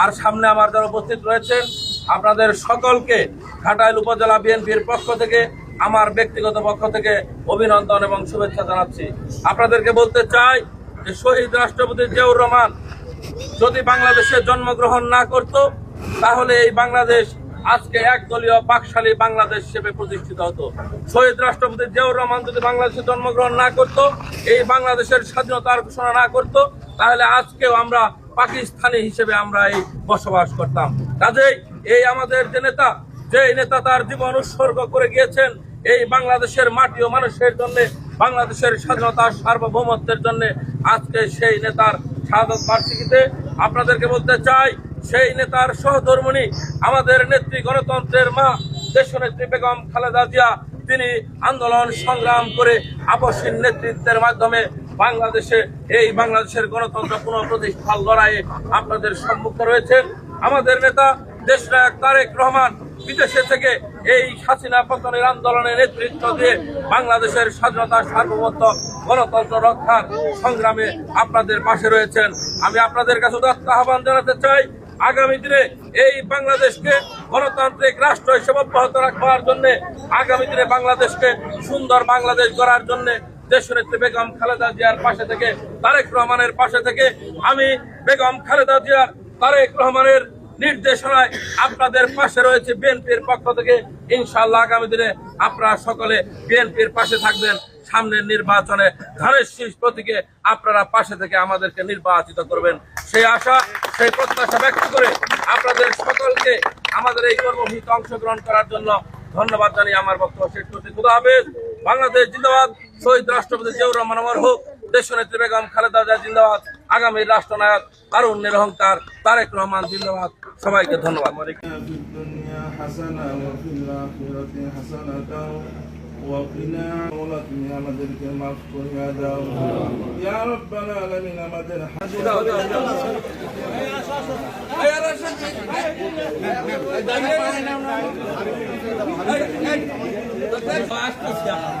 আর সামনে আমার যারা উপস্থিত রয়েছেন, আপনাদের সকলকে ঘাটাইল উপজেলা বিএনপির পক্ষ থেকে, আমার ব্যক্তিগত পক্ষ থেকে অভিনন্দন এবং শুভেচ্ছা জানাচ্ছি। আপনাদেরকে বলতে চাই যে শহীদ রাষ্ট্রপতি জিয়াউর রহমান যদি বাংলাদেশে জন্মগ্রহণ না করত, তাহলে এই বাংলাদেশ আজকে একদলীয় পাকশালী বাংলাদেশ হিসেবে প্রতিষ্ঠিত হতো। শহীদ রাষ্ট্রপতি জিয়াউর রহমান যদি বাংলাদেশে জন্মগ্রহণ না করত, এই বাংলাদেশের স্বাধীনতার ঘোষণা না করত, তাহলে আজকেও আমরা পাকিস্তানি হিসেবে আমরা এই বসবাস করতাম। কাজেই এই আমাদের যে নেতা যে নেতা তার জীবন উৎসর্গ করে গিয়েছেন, এই বাংলাদেশের মাটি ও মানুষের জন্য, বাংলাদেশের স্বাধীনতা সার্বভৌমত্বের জন্য আজকে সেই নেতার শাহাদত বার্ষিকীতে আপনাদেরকে বলতে চাই, সেই নেতার সহধর্মণী আমাদের নেত্রী গণতন্ত্রের মা, দেশনেত্রী বেগম খালেদা জিয়া, তিনি আন্দোলন সংগ্রাম করে আপসীন নেতৃত্বের মাধ্যমে বাংলাদেশে, এই বাংলাদেশের গণতন্ত্র পুনঃপ্রতিষ্ঠার লড়াইয়ে আপনাদের সম্মুখে রয়েছেন আমাদের নেতা দেশনায়ক তারেক রহমান। বিদেশে থেকে এই হাসিনা পতনের আন্দোলনে নেতৃত্ব দিয়ে বাংলাদেশের স্বাধীনতা, সার্বভৌমত্ব, গণতন্ত্র রক্ষার সংগ্রামে আপনাদের পাশে রয়েছেন। আমি আপনাদের কাছে উদাত্ত আহ্বান জানাতে চাই, আগামী দিনে এই বাংলাদেশকে গণতান্ত্রিক রাষ্ট্র হিসেবে অব্যাহত রাখবার জন্য, আগামী দিনে বাংলাদেশকে সুন্দর বাংলাদেশ গড়ার জন্য দেশনেত্রী বেগম খালেদা জিয়ার পাশে থেকে, তারেক রহমানের পাশে থেকে, আমি বেগম খালেদা জিয়ার, তারেক রহমানের নির্দেশনায় আপনাদের পাশে রয়েছে বিএনপির পক্ষ থেকে। ইনশাআল্লাহ আগামী দিনে আপনারা সকলে বিএনপির পাশে থাকবেন। সামনের নির্বাচনে ধানের শীষ প্রতীকে আপনারা পাশে থেকে আমাদেরকে নির্বাচিত করবেন। সেই আশা, সেই প্রত্যাশা ব্যক্ত করে আপনাদের সকলকে আমাদের এই কর্মসূচিতে অংশগ্রহণ করার জন্য ধন্যবাদ জানিয়ে আমার বক্তব্য শেষ করছি। খুদা হাফেজ। বাংলাদেশ জিন্দাবাদ। শহীদ রাষ্ট্রপতি জিয়াউর রহমান আমার হোক দেশনেত্রী বেগম খালেদা জিয়া জিন্দাবাদ আগামী রাষ্ট্রনায়ক তারুণ্যের অহংকার তারেক রহমান জিন্দাবাদ সবাইকে ধন্যবাদ في الدنيا حسنة وفي الآخرة حسنة وقنا ولكن আমাদেরকে মাফ করিয়া দাও ইয়া রব্বাল আলামিন আমাদের চুয়াল্লিশতম শাহাদত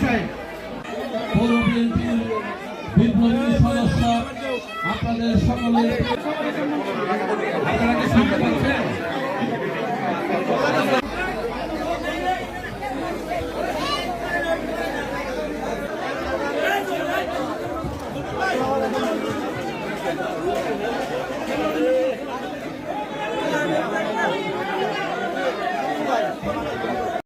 সদস্য